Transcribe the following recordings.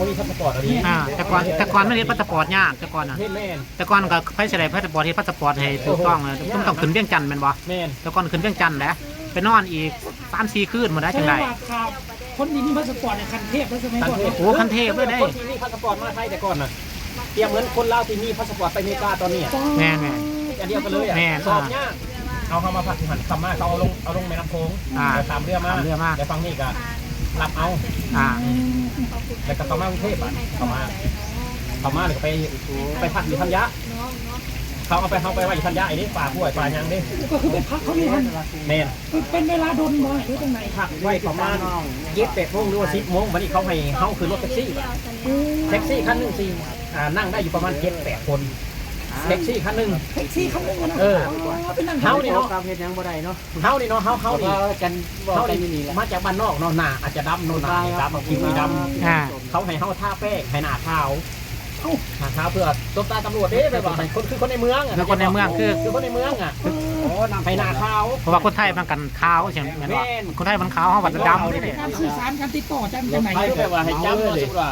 บ่มีพาสปอร์ตอันนี้อ่าแต่ก่อนแต่ก่อนไม่เฮ็ดพาสปอร์ตยากแต่ก่อนน่ะเฮ็ดแม่นแต่ก่อนก็ไผสิได้พาสปอร์ตเฮ็ดพาสปอร์ตให้ถูกต้องเลยต้องต้องขึ้นเวียงจันทน์แม่นบ่แม่นแต่ก่อนขึ้นเวียงจันทน์แหละไปนอนอีก3-4คืนบ่ได้แสจังดได๋งว่าข่าวคนที่มีพาสปอร์ตเนี่ยคันเทพแล้วใช่ไหมคันก่อนเทพโอ้คันเทพเลยได้คนที่มีพาสปอร์ตมาไทยแต่ก่อนน่ะเตรียมเหมือนคนลาวที่มีพาสปอร์ตไปอเมริกาตอนนี้อะแม่นแม่น อันเดียวกันเลยอะแม่นสอบยากเอาเข้ามาผัดหันคำมาเขาเอาลงเอาลงแม่น้ำโขงอ่า แล้วตามเรือมาตามเรือมาแต่ฟังนี่ก็ รับเอาอ่าแล้วก็เข้ามากรุงเทพอะเข้ามาเข้ามาเลยก็ไปไปพักอยู่ธัญญะเขาเอาไปเขาไปไว้อยู่ธัญญะไอ้นี่ป่าป่วยป่ายังนี่ก็คือไปพักเขานี่ท่านแม่นเป็นเวลาโดนบ่หรือตรงไหนพักไว้ประมาณเย็ดแปดโมงหรือว่าสิบโมงวันนี้เขาให้เขาคือรถแท็กซี่บัดแท็กซี่คันหนึ่งสี่อ่านั่งได้อยู่ประมาณเจ็ดแปดคน แท็กซี่คันหนึ่ง แท็กซี่เขาไม่นะเออเป็นนั่งเฮานี่เนาะ กับเฮ็ดหยังบ่ได้เนาะเฮานี่เนาะเฮาเฮานี่ ว่ากันบอกเฮากันอนี่ยู่นี่แหละมาจากบ้านนอกเนาะหน้าอาจจะดำโน่นหน้าดำผิวไม่ดำอ่า เขาให้เฮาท่าแป้งให้หน้าขาว เอ้าหน้าขาวเพื่อตบตาตำรวจเด้แบบว่าให้คนคือคนในเมืองอะคือคนในเมืองคือ คือคนในเมืองอะโอ้นำให้หน้าขาว เพราะว่าคนไทยมันกันขาวใช่ไหมแม่นบ่แม่น คนไทยมันขาวเฮาว่าจะดำนี่แหละการสื่อสารการติดต่อจำจากไหนไปแบบว่าให้จำเลยว่า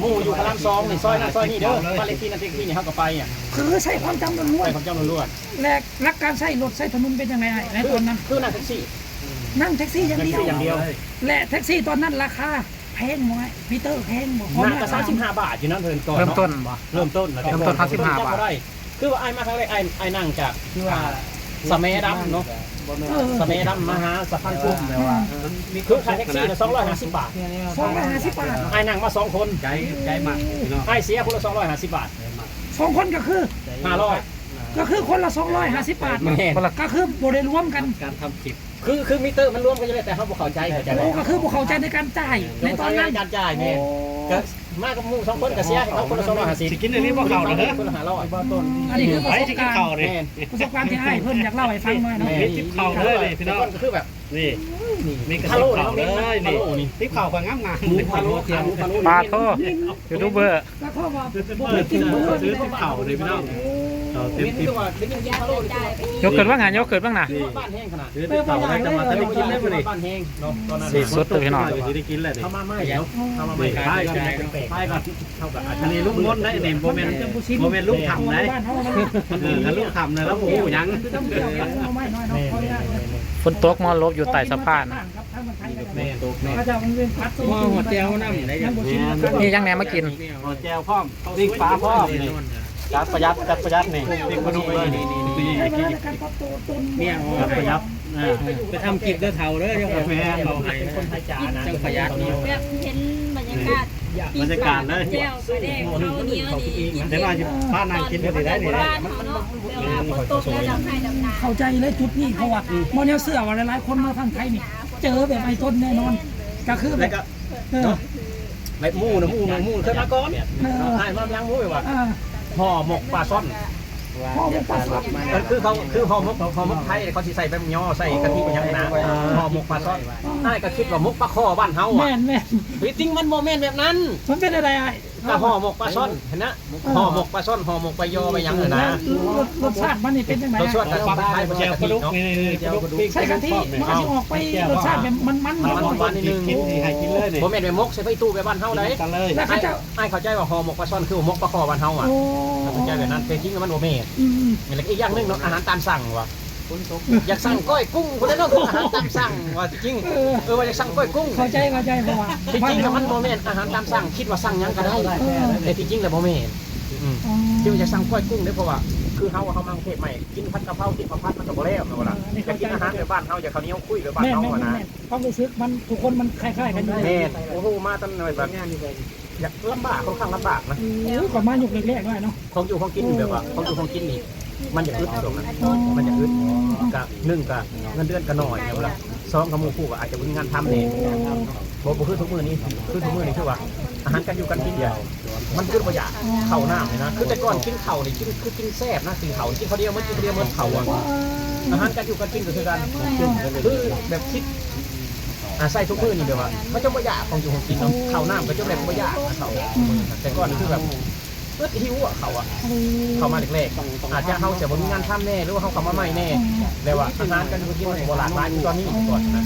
หมู่อยู่พระรามสองนี่ซอยนั้นซอยนี้เด้อบ้านเลขที่นั่นเลขที่นี่เฮาก็ไปอะคือใช้ความจำล้ไปวนของเจ้าล้วนๆและรักการใช้รถใช้ถนนเป็นยังไงไอ้ในๆตอนนั้น คือนั่งแท็กซี่นั่งแท็กซี่อย่างแท็กเดียวซี่อย่างเดียว และแท็กซี่ตอนนั้นราคา แพงไหมพีเตอร์แพงบ่น่าจะ35บาทอยู่นั่นเทินก่อนเริ่มเนาะต้นบ่เริ่มต้นนะเริ่มต้น35บาทคือว่าไอ้มาครั้งแรกไอ้ไอ้นั่งจากคือว่าสะเมดำเนาะบ่แม่นเออสะเมดำมหาสะพานพุ่มแต่ว่าคือค่าแท็กซี่น่ะ250บาทสองร้อยห้าสิบบาทไอ้นั่งมาสองคนใจใจมากพี่น้องไอ้เสียคนละ250บาทสองคนก็คือ500ก็คือคนละสองร้อยห้าสิบบาทแม่นคนละก็คือโบได้รวมกันการทำคลิป คือคือมิเตอร์มันรวมกันอยู่เลยแต่เขาบ่เข้าใจเข้าใจโอ้บ่ก็คือพวกเขาใจในการจ่ายในตอนนั้นการจ่ายแม่นก็มากับหมู่สองคนก็เสียให้เขาคนละ250สิกินอันนี้บ่เข้าเด้อคนละ500บ่ต้นอันนี้คือประไปสบสิกินการข้าวณ์นี่แม่นประสบการณ์ที่ให้เพื่อนอยากเล่าให้ฟังหน่อยเนาะแม่มีทิปเข้าเลยนี่พี่น้องก็คือแบบนี่มีกระฮัสิลบโหลเข้าเลยฮันี่ลโหลนี่ทิปเข้าก็งามๆหมูเป็นพะโล้เทียมหมูพะโล้ปลาโทยูทูบเบอร์ แล้วก็ว่าซื้อบ่ได้กินบ่ซื้อทิปเข้าเลยพี่น้อง เอาทิปนี่ทิปคือว่าเป็นพะโล้นี่ยกเกิดบ้างงานยกเกิดบ้างนะ บ้านแห้งขนาดซื้อทิปเข้าแล้วจะมาทะเลกินได้บ่นี่บ้านแห้งเนาะตอนนั้นสีสุดเลยพี่น้องสิได้กินเลยนี่เข้ามาไม่แล้วเข้ามาไม่นี่ใช่ใช่ใช่ใช่ใช่ก่อนเท่ากับอาอัชนนีนี้ลูลูกกมมดดได้นี่บ่แม่นบ่แม่นลูกทำได้บ้านเฮามันเออถ้าลูกทำนะแล้วบ่ฮู้หยังคือต้องเกี่ยวกับเอาไม้น้อยเนาะเขาเนี่ยฝนตกมอลบอยู่ใต้สะพานครับทางมันไทยแม่ตกแม่ก็จะมันเป็นพัดว่าหัวแจวน้ำได้ยังนี่ยังแหนมากินหัวแจวพร้อมติ๊กฟ้าพร้อม นี่จัดประหยัดจัดประหยัดนี่ติ๊กมาดูเลยนี่นี่นี่ในเวลาในการปรับตัวตนเนี่ยประยับไปทำกิจเด้อเฒ่าเด้อเดี๋ยวแม่เราให้เป็นคนไทยจ๋านะจังประหยัดนี่แบบเห็นบรรยากาศบรรยากาศเลยเจียวไปแดงข้าวเหนียวนี่เดี๋ยวว่าจะป้านางกินได้ได้นี่บ้านเขาเนาะเดี๋ยวฝนตกแล้วดำให้ดำนาเข้าใจเลยจุดนี้เพราะว่าโมเดลเสื้อว่าหลายๆคนมาทางไทยนี่ เจอแบบไอ้ต้นแน่นอน ก็คือแบแล้วบก็เออแบบมู่นะมู่นะมู่เคยมาก่อนเออใช่มายังมู่แบบว่าอ่า ห่อหมกปลาซ่อนพ่อเป็นปลาสดคือเขาคือห่อหมกห่อหมกไทยเขาสิใส่แบบย่อใส่กะทิอย่างนะห่อหมกปลาซ่อนนายก็คิดว่าหมกปลาคอบ้านเฮาแม่อะนแม่นจริงมันโมเมนต์แบบนั้นมันเป็นอะไรไอ้ ก็ห่อหมกปลาซ่อนเห็นนะห่อหมกปลาซ่อนห่อหมกปลายอไปยังเลยนะรสรสชาติมันนี่เป็นยังไงรสชาติอะแบบไทยประแจชาวกะกทิระดูกเนาะนี่นี่กระดูกปิ้งใส่กะทิมันก็จะออกไปรสชาติแบบมันมันมันมันมันกินกินให้กินเลยนี่โมเมนต์แบบมกใส่ไปตู้ไปบ้านเฮาเลยกันเลยแล้วเขาจะไอ้เข้าใจว่าห่อหมกปลาซ่อนคือหมกปลาคอบ้านเฮาอะโอ้เข้าใจแบบนั้นแต่จริงมันโมเมนต์อืมแล้วอีกอย่างหนึงเนาะอาหารตามสั่งว่ะ อยากสั่งก้อยกุ้งคนนั้นเนาะคืออาหารตามสั่งว่ะจริงเออว่าอยากสั่งก้อยกุ้งเข้าใจเข้าใจเพราะว่าจริงๆแล้วมันโมเมนต์อาหารตามสั่งคิดว่าสั่งหยังก็ได้แต่จริงๆแล้วโมเมนต์อืมอ๋อที่มันจะสั่งก้อยกุ้งได้เพราะว่าคือเฮาเฮามากรุงเทพใหม่กินผัดกะเพรากินข้าวผัดมันก็บ่แล้วแม่นบ่ล่ะอยากกินอาหารแบบบ้านเฮาอยากข้าวเหนียวคุยแบบบ้านแม่นเฮาแม่นอะนะแม่นความรู้สึกมันทุกคนมันคล้ายๆกันอยู่แม่นโอ้โหมาตั้งหน่อยแบบอยากลำบากค่อนข้างลำบากนะโอ้ก่อนมาหยุกเล็กๆด้วยเนาะของอยู่ของกินแบบว่าของอยู่ของกินนี่ มันอยากอึดตรงนั้นมันอยากอึดกะหนึ่งกะเงินเดือนก็น้อยแม่นบ่ล่ะสองกับหมู่คู่ก็อาจจะบ่มีงานทำนี่บ่บ่คือทุกมื้อนี้คือทุกมื้อนี้คือว่าอาหารการอยู่กันกินเดียวมันคือบ่อยากเข้าหน้ำเลยนะคือแต่ก่อนกินเข้าวนี่ยกินคือกินแซ่บนะกินเข้ากินเขาเดียวมันกินเดียวมันข้าอะอาหารการอยู่การกินก็คือการคือแบบคิดอาศัยทุกมื้อนี่แบบว่าเขาจะบ่อยากของอยู่ของกินเนาะข้าวน้ำก็จะแบบบ่อยากนะเขาแต่ก่อนคือแบบ เอื้อหิวอะเขาอะเขามาเล็กๆอาจจะเขาจะบ่มีงานทำแน่หรือว่าเขาเข้ามาใหม่แน่แต่ว่าอาหารการอยู่การกินมันบ่หลากหลายคือตอนนี้ก่อนนะ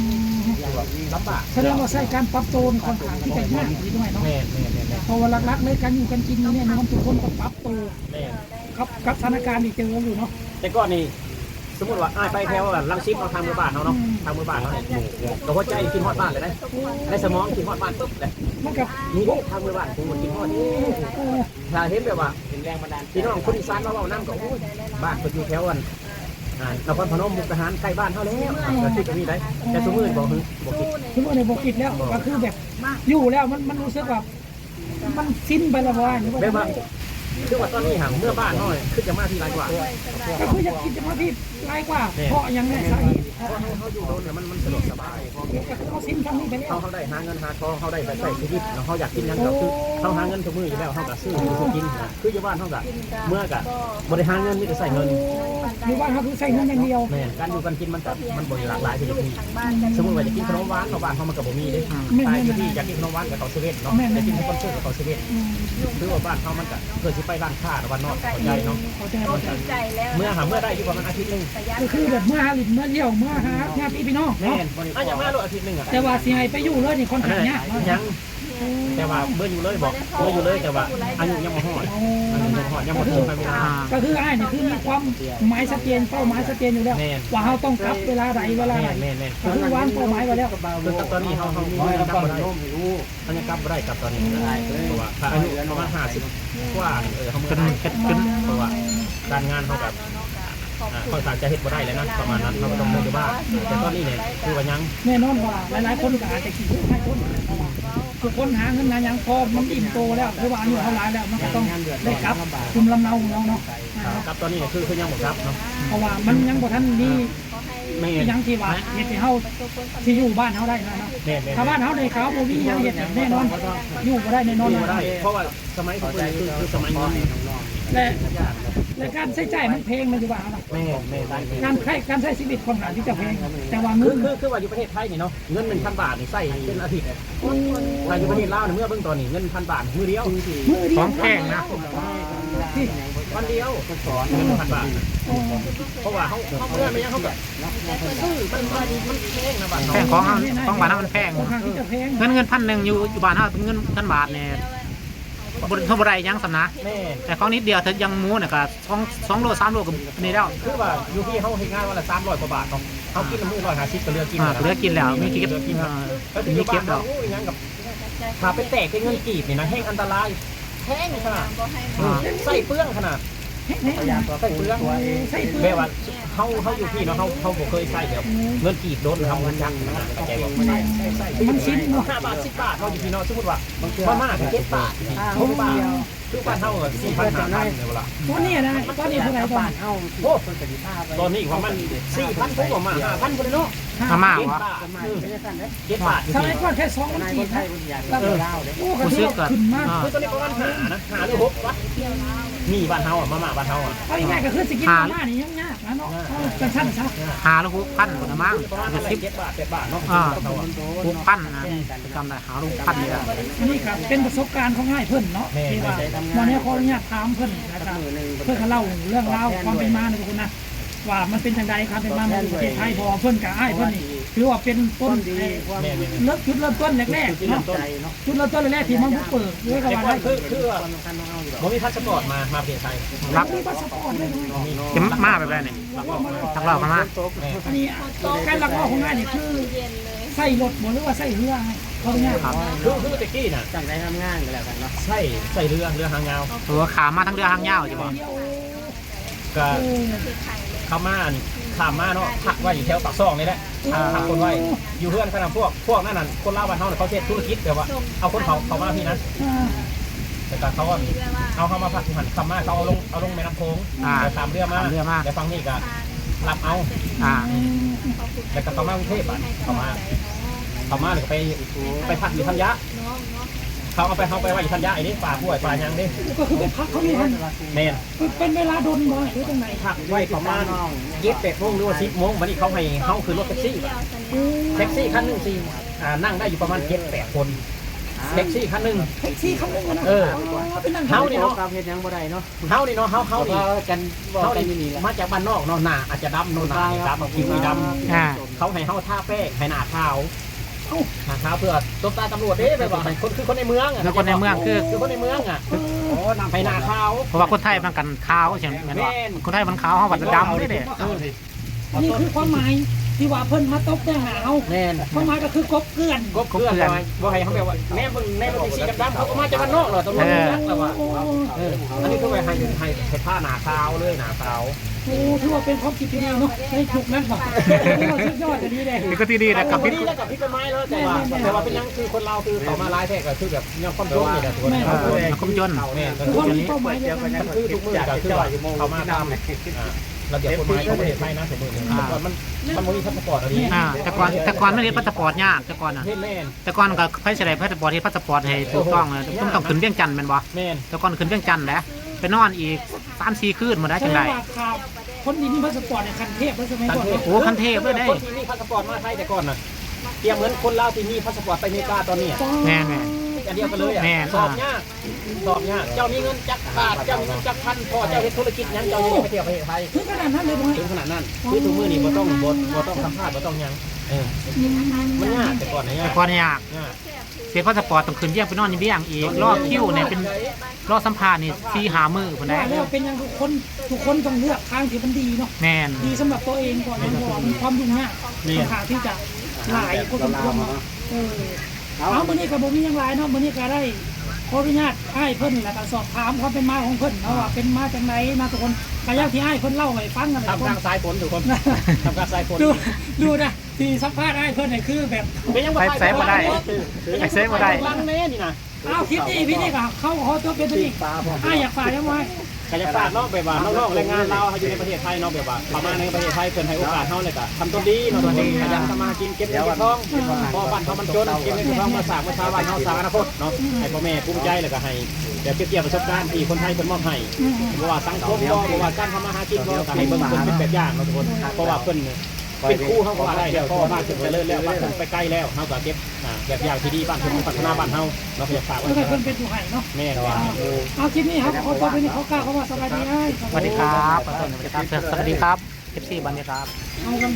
คือว่าลำบากแสดงว่าใช้การปรับตัวค่อนข้างที่จะยากอยู่ด้วยเนาะแม่นแม่นแม่นแม่นเพราะว่าหลักๆเลยการอยู่กันกินนี่เนี่ยน้องทุกคนต้องปรับตัวแม่นครับกับสถานการณ์ที่เจออยู่เนาะแต่ก่อนนี่สมมติว่าอ้ายไปแถวว่าลังซิปเอาทางมือบ้านเขาเนาะทางมือบ้านเขาเนี่ยแต่หัวใจกินฮอดบ้านเลยนะในสมองกินฮอดบ้านปุ๊บเลยมันกับนี่เด้ทางมือบ้านกูมันกินฮอด นี่เออถ้าเห็นแบบว่าพี่น้องคนอีสานมาเว้าน้ำก็โอ้ยบ้านเพิ่นอยู่แถวอันอ่านครพนมมุกดาหารใกล้บ้านเขาแล้วก็คิดก็มีได้แต่สมมุติบอกคือบอกคิดคือว่าในบกิจแล้วก็คือแบบอยู่แล้วมันมันรู้สึกว่ามันสิ้นไปแล้วว่าหรือว่าแบบว่าคือว่าตอนนี้ห่างเมื่อบ้านเขาเนี่ยคือจะมาที่ไรกว่าก็คืออยากคิดจะมาที่ ไรกว่าเพราะยังไงสาเหตุเพราะเขาเขาอยู่โดนเนี่ยมันมันสะดวกสบายก็คือเขาสิ้นครั้งนี้ไปแล้วเขาเขาได้หาเงินหาทองเขาได้ไปใช้ชีวิตแล้วเขาอยากกินหยังก็คือเขาหาเงินทุกมื้ออยู่แล้วเขาก็ซื้ออยู่ทุกกินนะคืออยู่บ้านเขาก็เมื่อก็บริหารเงินมีแต่ใส่เงินอยู่บ้านเขาคือใช้เงินอย่างเดียวแม่นการอยู่กันกินมันก็มันบริหลากหลายที่จะมีสมมติว่าจะกินขนมหวานเขาบ้านเขามันก็บ่มีเด้ใช่ที่อยากกินขนมหวานกับเขาเซเว่นเนาะจะกินคอนเสิร์ตกับเขาเซเว่นอืมคือว่าบ้านเขามันก็เกิดสิไปร้านค้าวันนอกเข้าใจเนาะเข้าใจเขาเข้าใจดีใจแล้วเมื่อหาเมื่อได้อยู่ประมาณอาทิตย์หนึงก็คือแบบเมื่อหาลินเมื่อเยี่ยวเมื่อหาญาติพี่น้องแม่เนาะนอะอย่างมาโลอาทิตย์หนึงอะแต่ว่าสิให้ไปอยู่เลยนี่ค่อนข้างยากเนาะยังแต่ว่าเบื่ออยู่เลยบอกเบื่ออยู่เลยแต่ว่าอายุยังบ่ฮอดอายุยังบ่ฮอดยังบ่ถึงเวลาอ่าก็คืออ้ายนี่คือมีความหมายชัดเจนเป้าหมายชัดเจนอยู่แล้วแม่น ว่าเราต้องกลับเวลาใดเวลาไหนแม่นแม่นก็คือวางเป้าหมายไว้แล้วคือตอนนี้เขาเขามีเงินกลับบ่ได้เขายังกลับบ่ได้กลับตอนนี้เพราะว่าถ้าอายุประมาณ50กว่าเออเขาเมื่ขึ้อนได้ขึ้นขึ้นเพราะว่าการงานเขาแบบ อ่าค่อนข้างจะเฮ็ดบ่ได้เลยนะประมาณนั้นเขาก็ต้องอยู่บ้านแต่ตอนนี้เนี่ยคือว่ายังแน่นอนว่าหลายๆคนก็อาจจะคิดว่าให้คนทุกคนหาเงินหาหยังพอมันอิ่มโตแล้วหรือว่าอายุเท่าไรแล้วมันก็ต้องได้กลับคุมลำเนาของเราเนาะอ่าครับตอนนี้เนี่ยคือคือยังบ่ครับเนาะเพราะว่ามันยังบ่ทันมีแม่อีหยังที่ว่าเฮ็ดให้เฮาที่อยู่บ้านเฮาได้นะเนาะแม่แม่ถ้าบ้านเฮาในเขาบ่มีหยังเฮ็ดแน่นอนอยู่บ่ได้แน่นอนอยู่บ่ได้เพราะว่าสมัยผมคือคือสมัยนี้และ และการใช้จ่ายมันแพงมันอยู่บ้านเฮาเนาะแม่แม่ได้แม่การใช้การใช้ชีวิตค่อนข้างที่จะแพงแต่ว่าคืเงิอนคือคือว่าอยู่ประเทศไทยนี่เนาะเงิน1,000บาทนี่ใส่เป็นอาทิตย์ถ้าอยู่ประเทศลาวเนี่ยเมื่อเบิ่งตอนนี้เงิน1,000บาทมื้อเดียวมือเดีขยอวงแพงนะ ที่วันเดียวเงิน1,000บาทเพราะว่าเขาเขาเมื่อไม่ยังเขาแบบซื้อมันมันมันแพงนะบ้านแพงเนาะของเราของบ้านเรามันแพงค่อนข้างที่จะแพง เงินเงินพันหนึ่งอยู่อยู่บ้านเราเป็นเงินพันบาทเนี่ย บนเท่าไรยังสำนะแม่แต่ของนิดเดียวถ้ายังหมูเนี่ยก็สองสองโลสามโลกับนี่แล้วคือว่าอยู่ที่เขาเฮ็ดงานวันละ300กว่าบาทเนาะเขากินน้ำมูก150ก็เหลือกินอ่าเหลือกินแล้วมีเก็บเหลือกินอ่าแล้วถึงมีจะเก็เก็บบแล้แล้ววโอ้ยยังกับถ้าไปแตกเป็นเงินกีบนี่นะแห้งอันตรายแห้งขนาดอ่าใส่เปลืองขนาด แน่นอนใส่เปลืองใส่เปลืแบอบว่าเขาเขาอยู่ที่เนาะเขาเขาบ่เคยใส่แบบเงินกีบโดนทำเงินยักษ์นะเข้าใจบ่มันชิ้นเนาะห้าบาทสิบบาทเขาอยู่ที่เนาะสมมติว่ามาม่าถึงเจ็ดบาทหกบาท คือบ้านเท่ากับสี่พันห้าพันในเวลาตอนนี้นะตอนนี้เท่าไหร่ตอนโอ้ตอนนี้ว่ามันสี่พันพวกว่ามาห้าพันคนเลยเนาะมาม่าเจ็ดวะบาทเจ็ดบาทสมัยก่อนแค่สองมันกี่นะแล้วโอ้ก็ถือว่าขึ้นมากอ่าคือตอนนี้ประมาณหานะหาหรือหกวะมีบ้านเฮาอะมาม่าบ้านเฮาอะเอาง่ายๆก็คือสิกินมาม่านี่ยังยากนะ เนาะกันสั้นซะหาลูกหกพันคนละมั้งหกสิบเจ็ดบาทเจ็ดบาทเนาะอ่าหกพันนะจำได้หาลูกพันเนี่ยนี่ครับเป็นประสบการณ์ของง่ายเพิ่อนเนาะที่ว่าวันนี้ขออนุญาตถามเพิ่นนะครับเพื่อเล่าเรื่องราวความเป็นมาในทุกคนนะว่ามันเป็นจังไดครับเป็นมาในประเทศไทยพอเพิ่อนกับอ้เพิ่อนนี่ถือว่าเป็นต้นเริ่มจุดเริ่มต้นแรกๆเนาะจุดเริ่มต้นแรกๆที่มันบุกเบิกด้วยกับแต่ว่าก่อได้นคือคือบ่มีพาสปอร์ตมามาประเทศไทยรับมีพาสปอร์ตด้วยมีจะมาแบบไรเนี่ย ทักเรากันมาแม่อันนี้การลักลอบของง่ายนี่คือเย็นเลยใส่รถบ่หรือว่าใส่เรือให้เขาเนี่ยครับคือคือตะกี้น่ะจังได้ทำงานกันแล้วกันเนาะใช่ใส่เรือเรือหางยาวตัวขามาทั้งเรือหางยาวใช่ปะเดียวก็เออข้ามมานี่ข้ามมาเนาะพักไว้อยู่แถวปากซองนี่แหละพักคนไว้อยู่เพื่อนขนาดพวกพวกนั่นน่ะคนลาวบ้านเฮาเนี่ยเขาเฮ็ดธุรกิจแบบว่าเอาคนเขาเขามาพี่นะ อ่าแต่ก็เขาว่าเอาเขามาพักที่หันข้ามมาเขาเอาลงเอาลงแม่น้ำโขงเดี๋ยวตามเรือมาเดี๋ยวฟังนี่ก็รับเอา อ่า แล้วก็เขามากรุงเทพอะเขามาเขามาเลยไปไปพักอยู่ธัญญะน้องเนาะเขาเอาไปเขาไปไว้อยู่ธัญญะไอ้นี่ป่าป่วยป่ายังนี่ก็คือไปพักเขานี่มันแมนเป็นเวลาโดนบ่หรือตรงไหนพักไว้ประมาณเย็ดแปดโมงหรือว่าสิบโมงวันนี้เขาให้เขาคือรถแท็กซี่เดียวสนิทแท็กซี่คันหนึ่งสี่อ่านั่งได้อยู่ประมาณเจ็ดแปดคน แท็กซี่คันหนึ่ง แท็กซี่คันนึงนะเออเป็นนั่งเฮานี่เนาะครับเฮ็ดยังบ่ได้เนาะเฮานี่เนาะเฮาเฮานี่กันบ่เฮากันนี่นี่แหละมาจากบ้านนอกเนาะหน้าอาจจะดำโน่นหน้าดำผิวนี่ดอ่าำเขาให้เฮาท่าแป้งให้หน้าขาวหาเท้าเพื่อตบตาตำรวจเด้แบบว่าคนคือคนในเมืองอะแล้วคนในเมืองคือ คือคนในเมืองอะโอ้นำไปนาข้าว เพราะว่าคนไทยมันกันขาวใช่ไหมแม่นบ่แม่นคนไทยมันขาวเฮาบัดดำนี่เด้ นี่คือความหมาย ที่ว่าเพิ่นมาตบแต่งหนาเอาแน่นความหมายก็คือกบเกลื่อนกบเพื่อนบ่ให้บ่ให้เขาแบบว่าแม่มึงแม่มึงสีดำๆเขาก็มาจากบ้านนอกเหรอตำรวจเมืองแต่ว่าโอ้โหเอออันนี้คือไปให้ให้ให้ผ้าหนาขาวเลยหนาขาวโอ้ถือว่าเป็นความคิดที่ดีเนาะในจุกนั้นว่ะถือว่าสุดยอดอันนี้เลย นี่ก็ที่ดีนะกับพิพิษษแล้วกับพิษเป็นไม้แล้วแต่ว่าแต่ว่าเป็นยังคือคนเราคือเขามาร้ายแท้ก็คือแบบยังความโจ้นี่แหละทุกคนเออคมจนแม่ก็คือคือว่าอย่างมีนี้เป้าหมายเดียวกันมันคือทุกมือก็คือว่าเขามาตาม อ่าระเบียบกฎหมายของประเทศไทยนะสมมติแต่ก่อนมันมันบ่มีพาสปอร์ตอะไรอ่าแต่ก่อนแต่ก่อนไม่ได้พาสปอร์ตยากแต่ก่อนน่ะเฮ็ดแม่นแต่ก่อนก็ไผสิได้พาสปอร์ตที่พาสปอร์ตให้ถูกต้องนะต้องต้องขึ้นเวียงจันทน์แม่นบ่แม่นแต่ก่อนขึ้นเวียงจันทน์แหละไปนอนอีก3-4คืนบ่ได้แสจังดได๋งว่าข่าวคนนี้มีพาสปอร์ตในคันเทพแล้วสมัยก่อนเนาะโอ้คันเทพเลยได้คนที่มีพาสปอร์ตมาไทยแต่ก่อนน่ะเตรียมเหมือนคนลาวที่มีพาสปอร์ตไปอเมริกาตอนนี้อะแม่นแม่น อันเดียวกันเลยอะแม่น สอบยากสอบยากเจ้ามีเงินจักบาทเจ้ามีเงินจักพันพอเจ้าเฮ็ดธุรกิจหยังเจ้าจะไปเที่ยวประเทศไทยถึงขนาดนั้นเลยบ่ถึงขนาดนั้นคือทุกมือนี้บ่ต้องบ่บ่ต้องสัมภาษณ์บ่ต้องหยังเออมันยากแต่ก่อนนะยาแต่กก่อนยากยากเสียพาสปอร์ตต้องขึ้นเวียงไปนอนอยู่เวียงอีกรอคิวเนี่ยเป็นรอสัมภาษณ์นี่4 5มื้อพุ่นได้ว่าแล้วเป็นอย่างทุกคนทุกคนต้องเลือกทางที่มันดีเนาะแมนดีสำหรับตัวเองก่อนยังพอมีความยุ่งยากค่อนข้างที่จะหลายพอสมควรเนาะเออ เอามื้อนี้ก็บ่มีหยังหลายเนาะมื้อนี้ก็ได้ขออนุญาตให้เพิ่นแล้วก็สอบถามความเป็นมาของเพิ่นเนาะว่าเป็นมาจากไหนมาทุกคนก็อย่างที่ให้เพิ่นเล่าให้ฟังกันทุกทำคกลานงสายฝนทุกคนทำกลางสายฝนดูดูนะที่สัมภาษณ์ให้เพิ่นนี่คือแบบ เป็นยังไปเซฟบ่ได้ไปเซฟบ่ได้ ลังแน่นี่นะเอาคลิปนี้พี่นี่ก็เข้าขอตัวเป็นตัวนี้อ้าอยากฝากยังไง กายศาสตร์เนาะแบบว่าน้องๆแรงงานเราเขาอยู่ในประเทศไทยเนาะแบบว่าเขามาในประเทศไทยเพิ่นให้โอกาสเฮาเลยก็ทำตัวดีเนาะตัวดีขยันทำมาหากินเก็บเงินเก็บทองพอบ้านเขามันจนเก็บเงินเก็บทองมาสร้างประชาบ้านเฮาสร้างอนาคตเนาะให้พ่อแม่ภูมิใจแล้วก็ให้แบบเก็บเกี่ยวประสบการณ์ที่คนไทยเพิ่นมอบให้บ่ว่าสังคมบ่บ่ว่าการทำมาหากินบ่ก็ให้เบิ่งเพิ่นเป็นแบบอย่างเนาะทุกคนเพราะว่าเพิ่นเป็นครูเฮาก็ว่าได้แล้วเพราะว่าบ้านเพิ่นไปเลิศแล้วบ้าไปใกล้แล้วเฮาก็เก็บ แบบอย่างที่ดีบ้านเพิ่นพัฒนาบ้านเฮาเราก็อยากฝากไว้แล้วก็เพิ่นเป็นผู้ให้เนาะแม่นว่าเอาคลิปนี้ครับขอตัวเป็นเขากล้าเขาว่าสบายดีให้สวัสดีครับสวัสดีครับ สวัสดีครับ FC บันดีครับ เอากัน